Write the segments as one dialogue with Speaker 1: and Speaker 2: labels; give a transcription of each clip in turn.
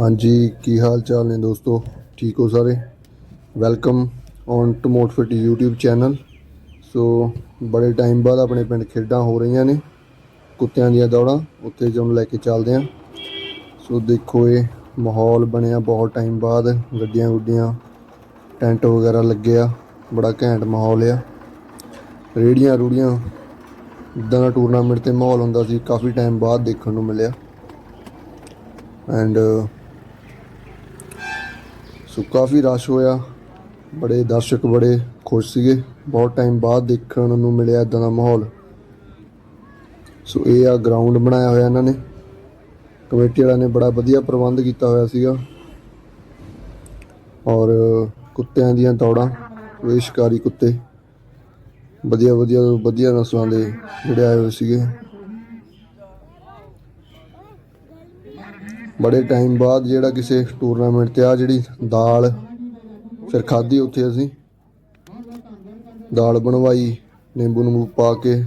Speaker 1: ਹਾਂਜੀ, ਕੀ ਹਾਲ ਚਾਲ ਨੇ ਦੋਸਤੋ? ਠੀਕ ਹੋ ਸਾਰੇ? Welcome on to Motfit YouTube channel so ਬੜੇ ਟਾਈਮ ਬਾਅਦ ਆਪਣੇ ਪਿੰਡ ਖੇਡਾਂ ਹੋ ਰਹੀਆਂ ਨੇ, ਕੁੱਤਿਆਂ ਦੀਆਂ ਦੌੜਾਂ, ਉੱਥੇ ਜਮ ਲੈ ਕੇ ਚੱਲਦੇ ਹਾਂ ਸੋ ਦੇਖੋ ਇਹ ਮਾਹੌਲ ਬਣਿਆ ਬਹੁਤ ਟਾਈਮ ਬਾਅਦ, ਗੱਡੀਆਂ ਗੁੱਡੀਆਂ, ਟੈਂਟ ਵਗੈਰਾ ਲੱਗਿਆ ਬੜਾ ਘੈਂਟ ਮਾਹੌਲ ਆ। ਰੇੜੀਆਂ ਰੂੜੀਆਂ ਇਦਾਂ ਦਾ ਟੂਰਨਾਮੈਂਟ ਤੇ ਮਾਹੌਲ ਹੁੰਦਾ ਸੀ, ਕਾਫੀ ਟਾਈਮ ਬਾਅਦ ਦੇਖਣ ਨੂੰ ਮਿਲਿਆ। ਐਂਡ ਸੋ ਕਾਫੀ ਰਸ਼ ਹੋਇਆ। ਬੜੇ ਦਰਸ਼ਕ ਬੜੇ ਖੁਸ਼ ਸੀਗੇ। ਬਹੁਤ ਟਾਈਮ ਬਾਅਦ ਦੇਖਣ ਨੂੰ ਮਿਲਿਆ ਇਦਾਂ ਦਾ ਮਾਹੌਲ। ਸੋ ਇਹ ਆ ਗਰਾਊਂਡ ਬਣਾਇਆ ਹੋਇਆ ਇਹਨਾਂ ਨੇ। ਕਮੇਟੀ ਵਾਲਿਆਂ ਨੇ ਬੜਾ ਵਧੀਆ ਪ੍ਰਬੰਧ ਕੀਤਾ ਹੋਇਆ ਸੀਗਾ। ਔਰ ਕੁੱਤਿਆਂ ਦੀਆਂ ਦੌੜਾਂ ਉਹ ਇਹ ਸ਼ਿਕਾਰੀ ਕੁੱਤੇ। ਵਧੀਆ ਵਧੀਆ ਵਧੀਆ ਨਸਲਾਂ ਦੇ ਜਿਹੜੇ ਆਏ ਹੋਏ ਸੀਗੇ। ਬੜੇ ਟਾਈਮ ਬਾਅਦ ਜਿਹੜਾ ਕਿਸੇ ਟੂਰਨਾਮੈਂਟ ਤੇ ਆ ਜਿਹੜੀ ਦਾਲ, ਫਿਰ ਖਾਧੀ ਉੱਥੇ ਅਸੀਂ। ਦਾਲ ਬਣਵਾਈ, ਨਿੰਬੂ ਨੂੰ ਪਾ ਕੇ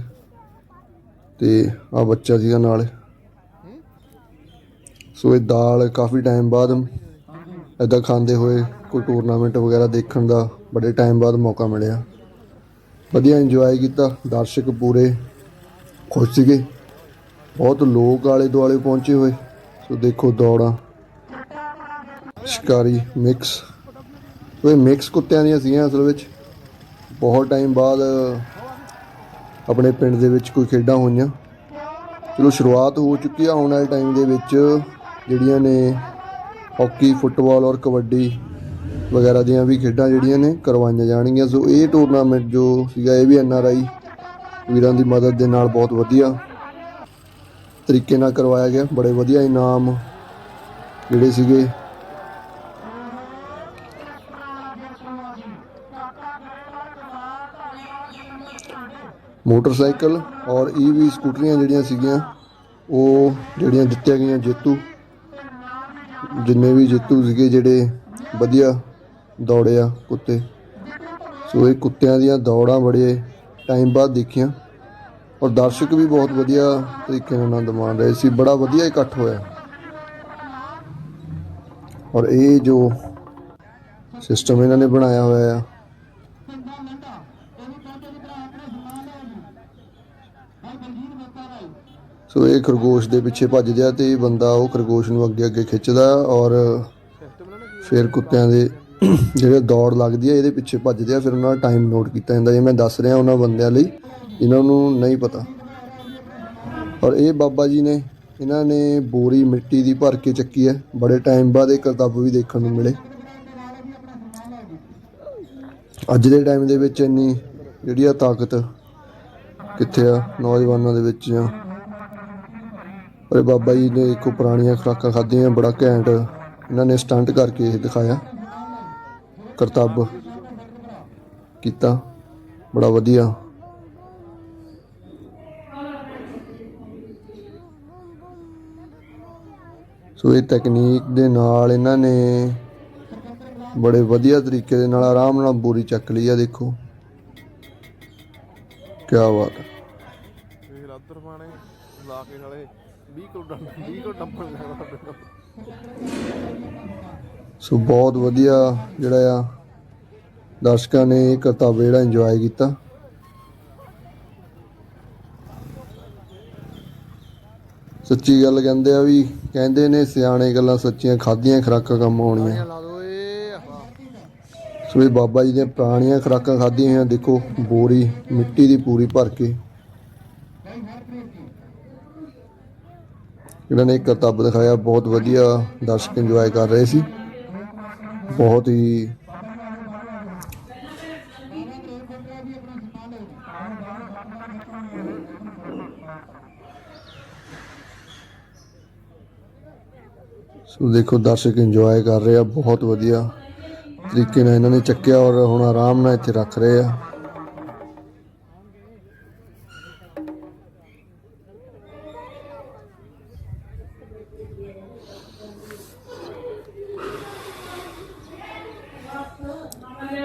Speaker 1: ਤੇ ਆ ਬੱਚਾ ਸੀਗਾ ਨਾਲ। ਸੋ ਇਹ ਦਾਲ ਕਾਫੀ ਟਾਈਮ ਬਾਅਦ ਇਦਾਂ ਖਾਂਦੇ ਹੋਏ ਕੋਈ ਟੂਰਨਾਮੈਂਟ ਵਗੈਰਾ ਦੇਖਣ ਦਾ ਬੜੇ ਟਾਈਮ ਬਾਅਦ ਮੌਕਾ ਮਿਲਿਆ। ਵਧੀਆ ਇੰਜੋਏ ਕੀਤਾ, ਦਰਸ਼ਕ ਪੂਰੇ ਖੁਸ਼ ਸੀਗੇ। ਬਹੁਤ ਲੋਕ ਆਲੇ ਦੁਆਲੇ ਪਹੁੰਚੇ ਹੋਏ। ਸੋ ਦੇਖੋ ਦੌੜਾਂ। ਸ਼ਿਕਾਰੀ ਮਿਕਸ ਉਹ ਮਿਕਸ ਕੁੱਤਿਆਂ ਦੀਆਂ ਸੀਗੀਆਂ ਅਸਲ ਵਿੱਚ। ਬਹੁਤ ਟਾਈਮ ਬਾਅਦ, ਆਪਣੇ ਪਿੰਡ ਦੇ ਵਿੱਚ ਕੋਈ ਖੇਡਾਂ ਹੋਈਆਂ। ਚਲੋ ਸ਼ੁਰੂਆਤ ਹੋ ਚੁੱਕੀ ਆ ਆਉਣ ਵਾਲੇ ਟਾਈਮ ਦੇ ਵਿੱਚ, ਜਿਹੜੀਆਂ ਨੇ ਹਾਕੀ ਫੁੱਟਬਾਲ ਔਰ ਕਬੱਡੀ ਵਗੈਰਾ ਦੀਆਂ ਵੀ ਖੇਡਾਂ ਜਿਹੜੀਆਂ ਨੇ ਕਰਵਾਈਆਂ ਜਾਣਗੀਆਂ। ਸੋ ਇਹ ਟੂਰਨਾਮੈਂਟ ਜੋ ਸੀਗਾ, ਇਹ ਵੀ ਐਨ ਆਰ ਆਈ ਵੀਰਾਂ ਦੀ ਮਦਦ ਦੇ ਨਾਲ ਬਹੁਤ ਵਧੀਆ ਤਰੀਕੇ ਨਾਲ ਕਰਵਾਇਆ ਗਿਆ। ਬੜੇ ਵਧੀਆ ਇਨਾਮ ਜਿਹੜੇ ਸੀਗੇ। ਮੋਟਰਸਾਈਕਲ ਔਰ ਈਵੀ ਸਕੂਟਰੀਆਂ ਜਿਹੜੀਆਂ ਸੀਗੀਆਂ, ਉਹ ਜਿਹੜੀਆਂ ਦਿੱਤੀਆਂ ਗਈਆਂ ਜੇਤੂ। ਜਿੰਨੇ ਵੀ ਜੇਤੂ ਸੀਗੇ ਜਿਹੜੇ ਵਧੀਆ ਦੌੜੇ ਆ ਕੁੱਤੇ। ਸੋ ਇਹ ਕੁੱਤਿਆਂ ਦੀਆਂ ਦੌੜਾਂ ਬੜੇ ਟਾਈਮ ਬਾਅਦ ਦੇਖੀਆਂ। ਔਰ ਦਰਸ਼ਕ ਵੀ ਬਹੁਤ ਵਧੀਆ ਤਰੀਕੇ ਨਾਲ ਆਨੰਦ ਮਾਣ ਰਹੇ ਸੀ। ਬੜਾ ਵਧੀਆ ਇਕੱਠ ਹੋਇਆ। ਔਰ ਇਹ ਜੋ ਸਿਸਟਮ ਇਹਨਾਂ ਨੇ ਬਣਾਇਆ ਹੋਇਆ ਆ। ਸੋ ਇਹ ਖਰਗੋਸ਼ ਦੇ ਪਿੱਛੇ ਭੱਜਦਾ ਆ ਤੇ ਇਹ ਬੰਦਾ ਉਹ ਖਰਗੋਸ਼ ਨੂੰ ਅੱਗੇ ਅੱਗੇ ਖਿੱਚਦਾ ਔਰ ਫਿਰ ਕੁੱਤਿਆਂ ਦੇ ਜਿਹੜੇ ਦੌੜ ਲੱਗਦੀ ਹੈ ਇਹਦੇ ਪਿੱਛੇ ਭੱਜਦੇ ਆ ਫਿਰ ਉਹਨਾਂ ਦਾ ਟਾਈਮ ਨੋਟ ਕੀਤਾ ਜਾਂਦਾ। ਜੇ ਮੈਂ ਦੱਸ ਰਿਹਾ, ਉਹਨਾਂ ਬੰਦਿਆਂ ਲਈ ਇਹਨਾਂ ਨੂੰ ਨਹੀਂ ਪਤਾ। ਔਰ ਇਹ ਬਾਬਾ ਜੀ ਨੇ, ਇਹਨਾਂ ਨੇ ਬੋਰੀ ਮਿੱਟੀ ਦੀ ਭਰ ਕੇ ਚੱਕੀ ਹੈ। ਬੜੇ ਟਾਈਮ ਬਾਅਦ ਇਹ ਕਰਤੱਵ ਵੀ ਦੇਖਣ ਨੂੰ ਮਿਲੇ। ਅੱਜ ਦੇ ਟਾਈਮ ਦੇ ਵਿੱਚ ਇੰਨੀ ਜਿਹੜੀ ਆ ਤਾਕਤ ਕਿੱਥੇ ਆ? ਨੌਜਵਾਨਾਂ ਦੇ ਵਿੱਚ ਜਾਂ ਪਰ ਬਾਬਾ ਜੀ ਨੇ ਇੱਕੋ ਪੁਰਾਣੀਆਂ ਖੁਰਾਕਾਂ ਖਾਧੀਆਂ, ਬੜਾ ਘੈਂਟ ਇਹਨਾਂ ਨੇ ਸਟੰਟ ਕਰਕੇ ਇਹ ਦਿਖਾਇਆ। ਕਰਤੱਵ ਕੀਤਾ। ਬੜਾ ਵਧੀਆ। ਸੋ ਇਹ ਤਕਨੀਕ ਦੇ ਨਾਲ ਇਹਨਾਂ ਨੇ ਬੜੇ ਵਧੀਆ ਤਰੀਕੇ ਦੇ ਨਾਲ ਆਰਾਮ ਨਾਲ ਬੋਰੀ ਚੱਕ ਲਈ ਆ ਦੇਖੋ। ਕੀ ਬਾਤ ਹੈ
Speaker 2: ਇਹ ਲੱਦਰ ਪਾਣੇ ਲਾ ਕੇ ਸਾਲੇ 20 ਕਿਲੋ ਡੰਮ 20 ਕਿਲੋ ਡੰਪਣ ਲੱਗਦਾ
Speaker 1: ਸੋ ਬਹੁਤ ਵਧੀਆ ਜਿਹੜਾ ਆ। ਦਰਸ਼ਕਾਂ ਨੇ ਇਹ ਕਰਤੱਵ ਜਿਹੜਾ ਇੰਜੋਏ ਕੀਤਾ। ਸੱਚੀ ਗੱਲ ਕਹਿੰਦੇ ਆ ਵੀ ਕਹਿੰਦੇ ਨੇ ਸਿਆਣੇ ਗੱਲਾਂ ਸੱਚੀਆਂ ਖਾਧੀਆਂ ਖਰਾਕਾਂ ਕੰਮ ਆਉਣੀਆਂ। ਸੋ ਇਹ ਬਾਬਾ ਜੀ ਦੀਆਂ ਪੁਰਾਣੀਆਂ ਖੁਰਾਕਾਂ ਖਾਧੀਆਂ ਹੋਈਆਂ ਦੇਖੋ ਬੋਰੀ ਮਿੱਟੀ ਦੀ ਪੂਰੀ ਭਰ ਕੇ। ਇਹਨਾਂ ਨੇ ਕਰਤੱਵ ਦਿਖਾਇਆ ਬਹੁਤ ਵਧੀਆ ਦਰਸ਼ਕ ਇੰਜੋਏ ਕਰ ਰਹੇ ਸੀ। ਬਹੁਤ ਹੀ ਸੋ ਦੇਖੋ, ਦਰਸ਼ਕ ਇੰਜੋਏ ਕਰ ਰਹੇ ਆ, ਬਹੁਤ ਵਧੀਆ ਤਰੀਕੇ ਨਾਲ ਇਹਨਾਂ ਨੇ ਚੱਕਿਆ ਔਰ ਹੁਣ ਆਰਾਮ ਨਾਲ ਇੱਥੇ ਰੱਖ ਰਹੇ ਆ।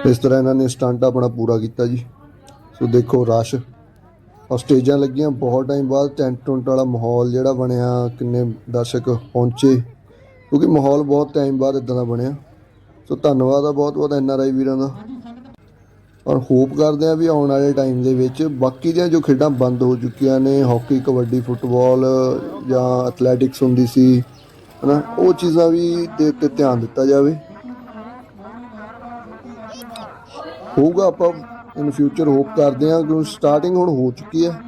Speaker 1: ਇਸ ਤਰ੍ਹਾਂ ਇਹਨਾਂ ਨੇ ਸਟੰਟ ਆਪਣਾ ਪੂਰਾ ਕੀਤਾ ਜੀ। ਸੋ ਦੇਖੋ, ਰਸ਼। ਔਰ ਸਟੇਜਾਂ ਲੱਗੀਆਂ ਬਹੁਤ ਟਾਈਮ ਬਾਅਦ ਟੈਂਟ ਟੁੰਟ ਵਾਲਾ ਮਾਹੌਲ ਜਿਹੜਾ ਬਣਿਆ, ਕਿੰਨੇ ਦਰਸ਼ਕ ਪਹੁੰਚੇ। ਕਿਉਂਕਿ ਮਾਹੌਲ ਬਹੁਤ ਟਾਈਮ ਬਾਅਦ ਇਦਾਂ ਦਾ ਬਣਿਆ। ਸੋ ਧੰਨਵਾਦ ਆ ਬਹੁਤ ਬਹੁਤ ਐਨ ਆਰ ਆਈ ਵੀਰਾਂ ਦਾ। ਔਰ ਹੋਪ ਕਰਦੇ ਆ ਵੀ ਆਉਣ ਵਾਲੇ ਟਾਈਮ ਦੇ ਵਿੱਚ ਬਾਕੀ ਦੀਆਂ ਜੋ ਖੇਡਾਂ ਬੰਦ ਹੋ ਚੁੱਕੀਆਂ ਨੇ ਹਾਕੀ ਕਬੱਡੀ ਫੁੱਟਬਾਲ ਜਾਂ ਐਥਲੈਟਿਕਸ ਹੁੰਦੀ ਸੀ, ਹਨਾ, ਉਹ ਚੀਜ਼ਾਂ ਵੀ ਦੇ ਉੱਤੇ ਧਿਆਨ ਦਿੱਤਾ ਜਾਵੇ। ਹੋਊਗਾ ਆਪਾਂ ਇਨ ਫਿਊਚਰ ਹੋਪ ਕਰਦੇ ਹਾਂ ਕਿ ਸਟਾਰਟਿੰਗ ਹੁਣ ਹੋ ਚੁੱਕੀ ਹੈ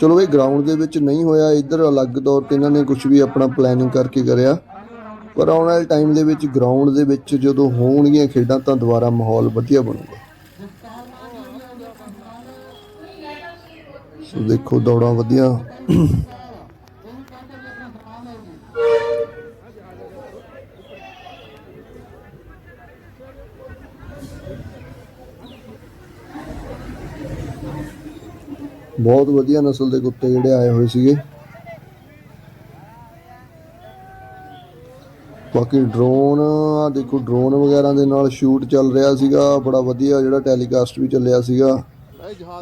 Speaker 1: ਚਲੋ ਇਹ ਗਰਾਊਂਡ ਦੇ ਵਿੱਚ ਨਹੀਂ ਹੋਇਆ, ਇੱਧਰ ਅਲੱਗ ਤੌਰ ਤੇ ਇਹਨਾਂ ਨੇ ਕੁਝ ਵੀ ਆਪਣਾ ਪਲੈਨਿੰਗ ਕਰਕੇ ਕਰਿਆ। ਪਰ ਆਉਣ ਵਾਲੇ ਟਾਈਮ ਦੇ ਵਿੱਚ ਗਰਾਊਂਡ ਦੇ ਵਿੱਚ ਜਦੋਂ ਹੋਣਗੀਆਂ ਖੇਡਾਂ, ਤਾਂ ਦੁਬਾਰਾ ਮਾਹੌਲ ਵਧੀਆ ਬਣੂਗਾ। ਸੋ ਦੇਖੋ, ਦੌੜਾਂ ਵਧੀਆ। ਬਹੁਤ ਵਧੀਆ ਨਸਲ ਦੇ ਕੁੱਤੇ ਜਿਹੜੇ ਆਏ ਹੋਏ ਸੀਗੇ। ਬਾਕੀ ਡਰੋਨ ਆ ਦੇਖੋ ਡਰੋਨ ਵਗੈਰਾ ਦੇ ਨਾਲ ਸ਼ੂਟ ਚੱਲ ਰਿਹਾ ਸੀਗਾ, ਬੜਾ ਵਧੀਆ ਜਿਹੜਾ ਟੈਲੀਕਾਸਟ ਵੀ ਚੱਲਿਆ ਸੀਗਾ।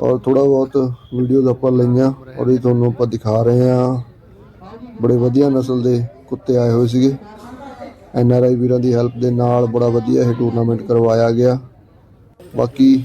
Speaker 1: ਔਰ ਥੋੜਾ ਬਹੁਤ ਵੀਡੀਓਜ਼ ਆਪਾਂ ਲਈਆਂ, ਔਰ ਇਹ ਤੁਹਾਨੂੰ ਆਪਾਂ ਦਿਖਾ ਰਹੇ ਹਾਂ। ਬੜੇ ਵਧੀਆ ਨਸਲ ਦੇ ਕੁੱਤੇ ਆਏ ਹੋਏ ਸੀਗੇ। ਐਨ ਆਰ ਆਈ ਵੀਰਾਂ ਦੀ ਹੈਲਪ ਦੇ ਨਾਲ ਬੜਾ ਵਧੀਆ ਇਹ ਟੂਰਨਾਮੈਂਟ ਕਰਵਾਇਆ ਗਿਆ। ਬਾਕੀ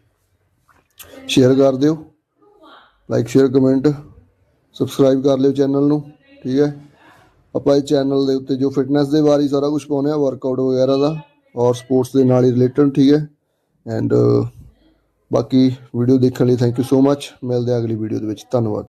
Speaker 1: ਸ਼ੇਅਰ ਕਰ ਦਿਓ। ਲਾਈਕ ਸ਼ੇਅਰ ਕਮੈਂਟ ਸਬਸਕ੍ਰਾਈਬ ਕਰ ਲਿਓ ਚੈਨਲ ਨੂੰ, ਠੀਕ ਹੈ? ਆਪਾਂ ਇਹ ਚੈਨਲ ਦੇ ਉੱਤੇ ਜੋ ਫਿਟਨੈਸ ਦੇ ਬਾਰੇ ਸਾਰਾ ਕੁਝ ਪਾਉਂਦੇ ਆ ਵਰਕਆਊਟ ਵਗੈਰਾ ਦਾ ਔਰ ਸਪੋਰਟਸ ਦੇ ਨਾਲ ਹੀ ਰਿਲੇਟਡ ਠੀਕ ਹੈ? ਐਂਡ ਬਾਕੀ ਵੀਡੀਓ ਦੇਖਣ ਲਈ ਥੈਂਕ ਯੂ ਸੋ ਮੱਚ ਮਿਲਦੇ ਆ ਅਗਲੀ ਵੀਡੀਓ ਦੇ ਵਿੱਚ। ਧੰਨਵਾਦ।